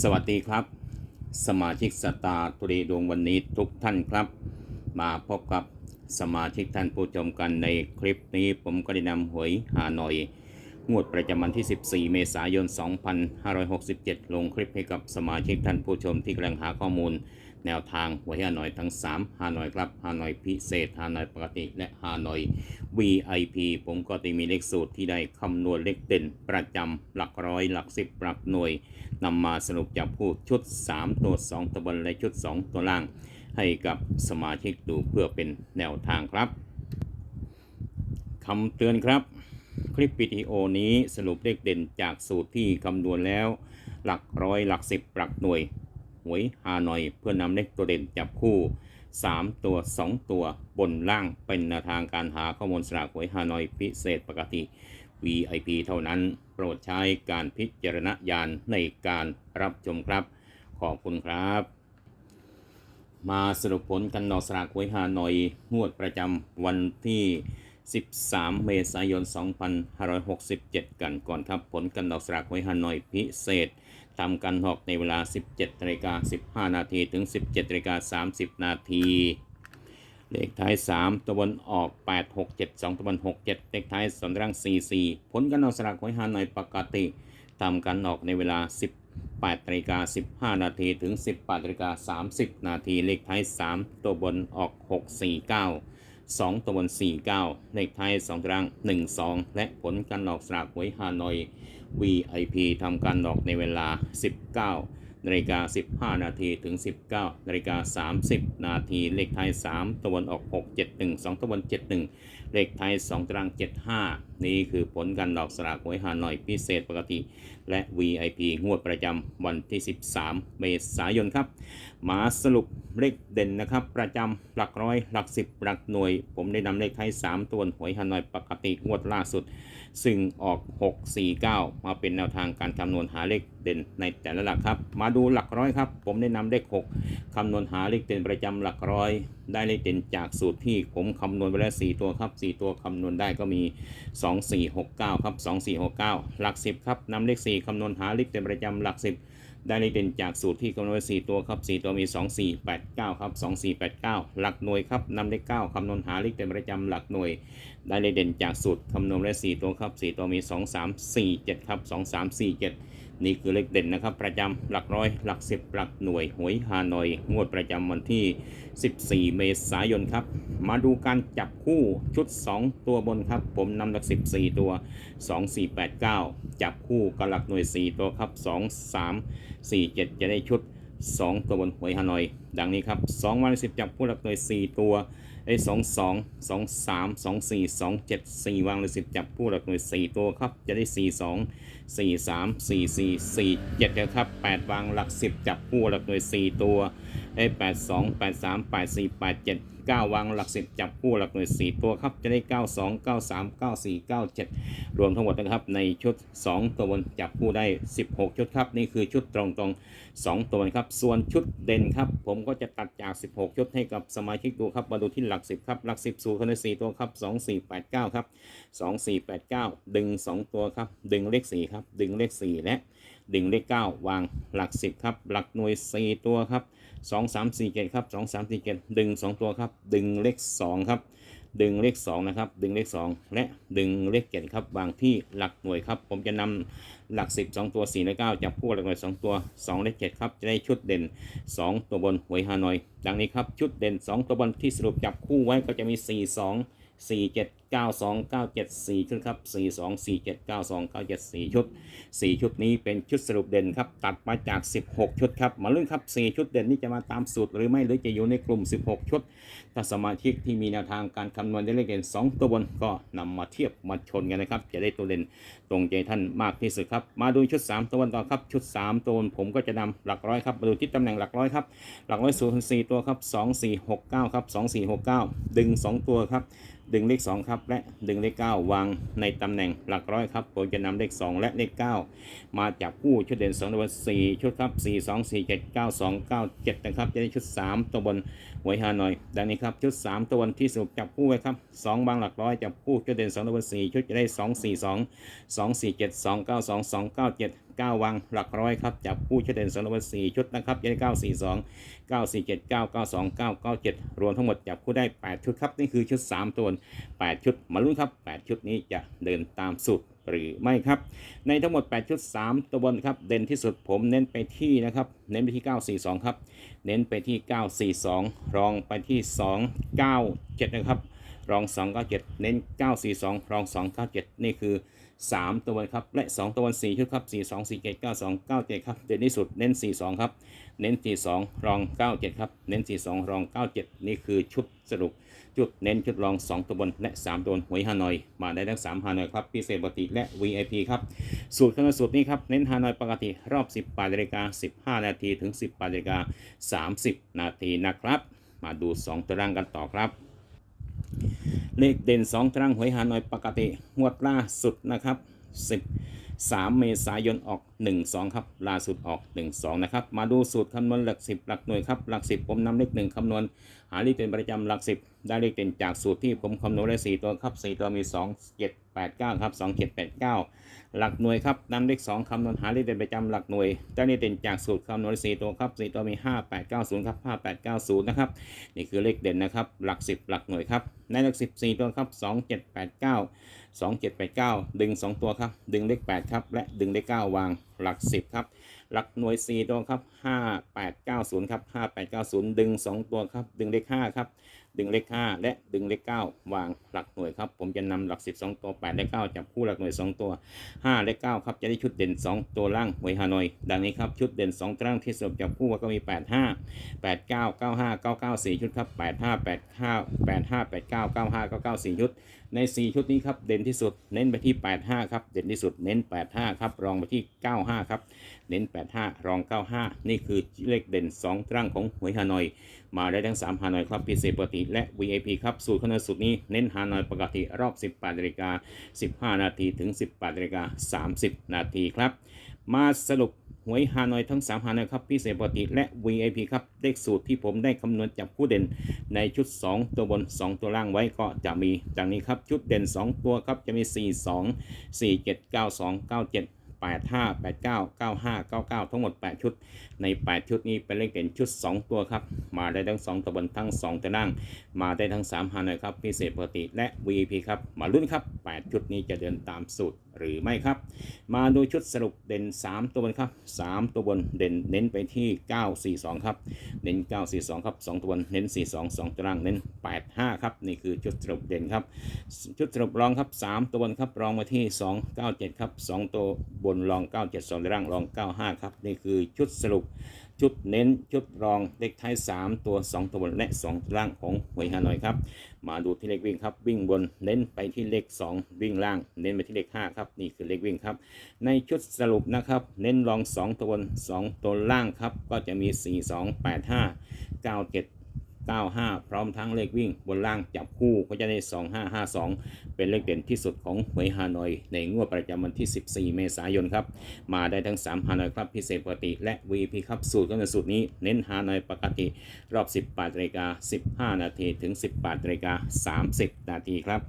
สวัสดีครับ สมาชิกสตาร์ตุรีดวงวันนี้ทุกท่านครับ มาพบกับสมาชิกท่านผู้ชมกันในคลิปนี้ผมก็ได้นำหวยหาหน่อย งวดประจำวันที่ 14 เมษายน 2567 ลงคลิปให้กับสมาชิกท่านผู้ชมที่กำลังหาข้อมูล แนวทางหวยฮานอยทั้ง 3 ฮานอยครับ ฮานอยพิเศษ ฮานอยปกติ และฮานอย VIP ผมก็ได้มีเลขสูตรที่ได้คำนวณเลขเด่น ประจำหลักร้อยหลักสิบหลักหน่วยนำมาสรุปจับผู้ชุด 3 ตัว 2 ตัวบนและชุด 2 ตัวล่าง ให้กับสมาชิกดูเพื่อเป็นแนวทางครับคำเตือนครับ คลิปวิดีโอนี้สรุปเลขเด่นจากสูตรที่คำนวณแล้ว หลักร้อยหลักสิบหลักหน่วยหวยฮานอยเพื่อนำเลขตัวเด่นจับคู่ 3 ตัว 2 ตัวบนล่างเป็นแนวทางการหาข้อมูลสลากหวยฮานอยพิเศษปกติ VIP เท่านั้น โปรดใช้การพิจารณญาณในการรับชมครับ ขอบคุณครับมาสรุปผลกันนอสลากหวยฮานอยงวดประจำวันที่ 13 เมษายน 2567 กันก่อนครับ ผลกันดอกสลากหวยฮานอยพิเศษทำกันหอกในเวลา 17นาฬิกา15 นาทีถึง 17นาฬิกา30 นาที เลขท้าย 3ตัวบนออก 8 6 7 2ตัวบน6 7 เลขท้ายสองรัง4 4 ผลกันออกสลากหวยฮานอยปกติทำกันออกในเวลา 18นาฬิกา15 นาทีถึง 18นาฬิกา30 นาที เลขท้าย 3 ตัวบนออก 6 4 9 2 ตัวบน 4 9 เลขท้าย 2 ตาราง 1 2 และผลการออกสลากหวยฮานอย VIP ทำการออกในเวลา 19นาฬิกา15 นาทีถึง 19นาฬิกา30 นาที เลขท้าย 3 ตัวบนออก 6 7 1 2 ตัวบน 71 เลขท้าย 2 ตาราง 75 นี่คือผลการออกสลากหวยฮานอยพิเศษปกติและ VIP งวดประจำวันที่ 13 เมษายนครับ มาสรุปเลขเด่นนะครับ ประจำหลักร้อยหลักสิบหลักหน่วย ผมได้นำเลขท้าย3 ตัวหวยฮานอยปกติงวดล่าสุด ซึ่งออก 649 มาเป็นแนวทางการคำนวณหาเลขเด่นในแต่ละหลักครับ มาดูหลักร้อยครับ ผมได้นำเลข 6คำนวณหาเลขเด่นประจำหลักร้อยได้เลขเด่นจากสูตรที่ผมคำนวณไปแล้ว 4 ตัวครับ 4 ตัวคำนวณได้ก็มี 2 4 6 9 ครับ 2 4 6 9 หลัก 10 ครับนำเลข 4คำนวณหาเลขเด่นประจำหลัก 10 ได้เลขเด่นจากสูตรที่คำนวณไว้4ตัวครับ 4 ตัวมี 2 4 8 9 ครับ 2 4 8 9 หลักหน่วยครับนำเลข 9คำนวณหาเลขเด่นประจำหลักหน่วย ได้เลขเด่นจากสูตรคำนวณไว้4ตัวครับ 4 ตัวมี 2 3 4 7 ครับ 2 3 4 7 นี่คือเลขเด่นนะครับ ประจำหลักร้อย หลักสิบหลักหน่วยหวยฮานอย งวดประจำวันที่ 14 เมษายนครับ มาดูการจับคู่ชุด 2 ตัวบนครับ ผมนำหลัก 14 ตัว 2 4 8 9 จับคู่กับหลักหน่วย 4 ตัวครับ 2 3 4 7 จะได้ชุด 2 ตัวบนหวยฮานอย ดังนี้ครับ 2 วัน 10 จับคู่หลักหน่วย 4 ตัวไอ้สองสองสองสามสองสี่สองเจ็ดสี่วางเลยสิบจับคู่หลักหน่วยสี่ตัวครับ จะได้สี่สอง สี่สามสี่สี่สี่เจ็ดนะครับแปดวางหลักสิบจับคู่หลักหน่วยสี่ตัวไอ้แปดสองแปดสามแปดสี่แปดเจ็ดเก้าวางหลักสิบจับคู่หลักหน่วยสี่ตัวครับจะได้เก้าสองเก้าสามเก้าสี่เก้าเจ็ดรวมทั้งหมดนะครับในชุดสองตัวบนจับคู่ได้สิบหกชุดครับ นี่คือชุดตรงตรง2ตัวครับ ส่วนชุดเด่นครับ ผมก็จะตัดจาก 16 ชุดให้กับสมาชิกดูครับมาดูที่หลัก 10 ครับ หลัก 10 สูตรคนใน4ตัวครับ 2 4 8 9 ครับ 2 4 8 9 ดึง 2 ตัวครับ ดึงเลข 4 ครับดึงเลข 4 และดึงเลข 9 วางหลัก 10 ครับ หลักหน่วย 4 ตัวครับ 2 3 4 7ครับ 2 3 4 7ดึง 2 ตัวครับ ดึงเลข 2 ครับ ดึงเลข 2 นะครับ ดึงเลข 2 และดึงเลข 7 ครับ วางที่หลักหน่วยครับ ผมจะนำหลัก 10 2 ตัว 4 และ 9 จับคู่หลักหน่วย 2 ตัว 2 และ 7 ครับ จะได้ชุดเด่น 2 ตัวบนหวยฮานอย ดังนี้ครับ ชุดเด่น 2 ตัวบนที่สรุปจับคู่ไว้ก็จะมี 4 2 4 7 9 2 9 7 4ชุดครับ4 2 4 7 9 2 9 7 4ชุด4ชุดนี้เป็นชุดสรุปเด่นครับ ตัดมาจาก16ชุดครับ มาลุ้นครับ4ชุดเด่นนี้จะมาตามสูตรหรือไม่หรือจะอยู่ในกลุ่ม16ชุดถ้าสมาชิกที่มีแนวทางการคำนวณได้เลขเด่น2 ตัวบนก็นำมาเทียบมาชนกันนะครับ จะได้ตัวเด่นตรงใจท่านมากที่สุดครับ มาดูชุด 3 ตัวบนต่อครับ ชุด 3 ตัวบนผมก็จะนำหลักร้อยครับมาดูที่ตำแหน่งหลักร้อยครับ หลักร้อยศูนย์สี่ตัวครับ2 4 6 9ครับ2 4 6 9ดึง 2 ตัวครับดึงเลข 2 ครับ และดึงเลข 9 วางในตำแหน่งหลักร้อยครับผมจะนำเลข 2 และเลข 9 มาจับคู่ชุดเด่น2ตัวบน4ชุดครับ 4 2 4 7 9 2 9 7 นะครับ จะได้ชุด 3 ตัวบนหวยฮานอยดังนี้ครับชุด 3 ตัวนที่สรุปจับคู่ไว้ครับ 2 บางหลักร้อยจับคู่ชุดเด่น2ตัวบน4ชุดจะได้ 2 4 2 2 4 7 2 9 2 2 9 7 9วังหลักร้อยครับจับคู่ชุดเด่นสองตัว4ชุดนะครับจะได้ 942 947 992 997 รวมทั้งหมดจับคู่ได้ 8 ชุดครับนี่คือชุด 3 ตัว 8 ชุดมาลุ้นครับ 8 ชุดนี้จะเดินตามสูตร หรือไม่ครับ ในทั้งหมด 8 ชุด 3 ตัวบนครับ เด่นที่สุดผมเน้นไปที่นะครับ เน้นไปที่ 942 ครับ เน้นไปที่ 942 รองไปที่ 297 นะครับ รอง 297 เน้น 942 รอง 297 นี่คือ 3 ตัวบนครับ และ 2 ตัวบน4ชุดครับ 42 47 92 97 ครับ เด่นที่สุด เน้น 42 ครับ เน้น 42 รอง 97 ครับ เน้น 42 รอง 97 นี่คือชุดสรุป จุดเน้นชุดรอง 2ตัวบนและ 3ตัวบนหวยฮานอย มาได้ทั้ง 3ฮานอยครับพิเศษปกติและ VIP ครับ สูตรคำนวณสูตรนี้ครับ เน้นฮานอยปกติรอบ18นาฬิกา15 นาทีถึง18นาฬิกา30 นาทีนะครับ มาดู 2ตารางกันต่อครับเลขเด่น 2ตารางหวยฮานอยปกติงวดล่าสุดนะครับ 13 เมษายนออก 12 ครับ ล่าสุดออก 12 นะครับ มาดูสูตรคำนวณหลัก 10 หลักหน่วยครับ หลัก 10 ผมนำเลข1คำนวณ หาเลขเด่นประจำหลัก10ได้เลขเด่นจากสูตรที่ผมคำนวณได้4ตัวครับ4ตัวมี2 7 8 9ครับ2 7 8 9หลักหน่วยครับนำเลข2คำนวณหาเลขเด่นประจำหลักหน่วยได้เลขเด่นจากสูตรคำนวณ4ตัวครับ4ตัวมี5 8 9 0ครับ5 8 9 0นะครับนี่คือเลขเด่นนะครับหลัก10หลักหน่วยครับในหลัก10 4ตัวครับ2 7 8 9 2 7 8 9ดึง2ตัวครับดึงเลข8ครับและดึงเลข9วางหลัก10ครับ หลักหน่วย 4 ตัวครับ 5 8 9 0 ครับ 5 8 9 0 ดึง 2 ตัวครับ ดึงเลข5ครับดึงเลข5และดึงเลข9 วางหลักหน่วยครับ ผมจะนำหลัก 10 2 ตัว 8 และ 9 จับคู่หลักหน่วย 2 ตัว 5 และ 9 ครับ จะได้ชุดเด่น 2 ตัวล่างหวยฮานอย ดังนี้ครับ ชุดเด่น 2ตัวล่างที่สรุปจับคู่ก็มี 8 5 8 9 9 5 9 9 4 ชุดครับ 8 5 8 5 8 5 8 9 9 5 9 9 4 ชุด ใน 4 ชุดนี้ครับ เด่นที่สุด เน้นไปที่ 85 ครับ เด่นที่สุด เน้น 85 ครับ รองไปที่ 95 ครับ เน้น 85 รอง 95 นี่คือเลขเด่น 2 ตรังของหวยฮานอย มาได้ทั้ง 3 ฮานอยครับพิเศษปกติและ VIP ครับ สูตรคำนวณสูตรนี้เน้นฮานอยปกติรอบ 18นาฬิกา15 นาทีถึง 18นาฬิกา30 นาทีครับ มาสรุปหวยฮานอยทั้ง 3 ฮานอยครับพิเศษปกติและ VIP ครับเลขสูตรที่ผมได้คำนวณจับผู้เด่นในชุด 2 ตัวบน 2 ตัวล่างไว้ก็จะมีดังนี้ครับชุดเด่น 2 ตัวครับจะมี 4 2 4 7 9 2 9 7 8 5 8 9 9 5 9 9 ทั้งหมด 8 ชุด ใน 8 ชุดนี้เป็นเลขเด่นชุด 2 ตัวครับ มาได้ทั้ง 2ตัวบนทั้ง 2ตัวล่าง มาได้ทั้ง3ฮานอยครับ พิเศษปกติและ VIP ครับ มาลุ้นครับ 8 ชุดนี้จะเดินตามสูตรหรือไม่ครับ มาดูชุดสรุปเด่น 3 ตัวบนครับ 3 ตัวบนเด่นเน้นไปที่ 942 ครับ เน้น 942 ครับ 2 ตัวบนเน้น 42 2 ตัวล่างเน้น 85 ครับ นี่คือชุดสรุปเด่นครับ ชุดสรุปรองครับ 3 ตัวบนครับรองมาที่ 297 ครับ 2 ตัวบนรอง 97 2ตัวล่างรอง 95 ครับ นี่คือชุดสรุปชุดเน้นชุดรองเลขท้าย 3 ตัว 2 ตัวบนและ2ตัวล่างของหวยฮานอยครับ มาดูที่เลขวิ่งครับ วิ่งบนเน้นไปที่เลข 2 วิ่งล่าง เน้นไปที่เลข 5 ครับ นี่คือเลขวิ่งครับ ในชุดสรุปนะครับ เน้นรอง 2 ตัวบน 2 ตัวล่างครับ ก็จะมี 4 2 8 5 9 7 95 พร้อมทั้งเลขวิ่งบนล่างจับคู่ก็จะได้ 2552 เป็นเลขเด่นที่สุดของหวยฮานอย ในงวดประจำวันที่ 14 เมษายนครับ มาได้ทั้ง 3 ฮานอยครับพิเศษปกติและ VP ครับสูตรก็เป็นสูตรนี้เน้นฮานอยปกติรอบ 18นาฬิกา15 นาทีถึง 18นาฬิกา30 นาทีครับ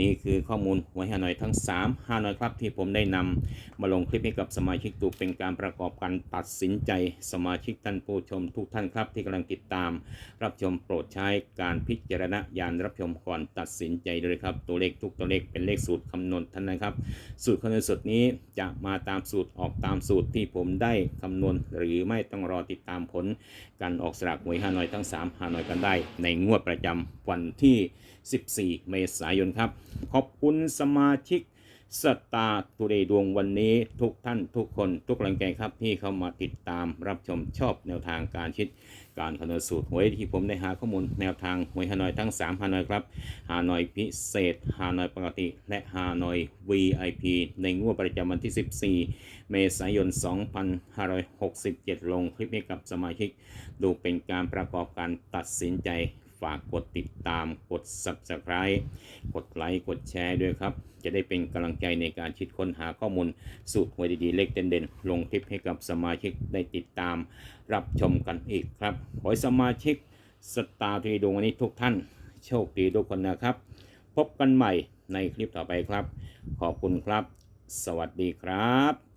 นี่คือข้อมูลหวยฮานอยทั้ง 3 ฮานอยครับที่ผมได้นำมาลงคลิปให้กับสมาชิกดูเป็นการประกอบการตัดสินใจสมาชิกท่านผู้ชมทุกท่านครับที่กำลังติดตามรับชมโปรดใช้การพิจารณญาณรับชมก่อนตัดสินใจเลยครับ ตัวเลขทุกตัวเลขเป็นเลขสูตรคำนวณท่านนะครับ สูตรคำนวณสูตรนี้จะมาตามสูตรออกตามสูตรที่ผมได้คำนวณ หรือไม่ต้องรอติดตามผลการออกสลากหวยฮานอยทั้ง3ฮานอยกันได้ ในงวดประจำวันที่ 14 เมษายนครับ ขอบคุณสมาชิก สตาร์ทูเดย์ดวงวันนี้ทุกท่านทุกคนทุกกำลังใจครับที่เข้ามาติดตามรับชมชอบแนวทางการคิด การคำนวณสูตรหวยที่ผมได้หาข้อมูลแนวทางหวยฮานอยทั้ง 3 ฮานอยครับ ฮานอยพิเศษ ฮานอยปกติ และฮานอย VIP ในงวดประจำวันที่ 14 เมษายน 2567 ลงคลิปให้กับสมาชิก ดูเป็นการประกอบการตัดสินใจ ฝากกดติดตามกด Subscribe กดไลค์กดแชร์ด้วยครับ จะได้เป็นกำลังใจในการคิดค้นหาข้อมูลสูตรหวยดีๆเลขเด่นๆ ลงคลิปให้กับสมาชิกได้ติดตามรับชมกันอีกครับ ขอให้สมาชิกสตาร์ทีดวงวันนี้ทุกท่าน โชคดีทุกคนนะครับ พบกันใหม่ในคลิปต่อไปครับ ขอบคุณครับ สวัสดีครับ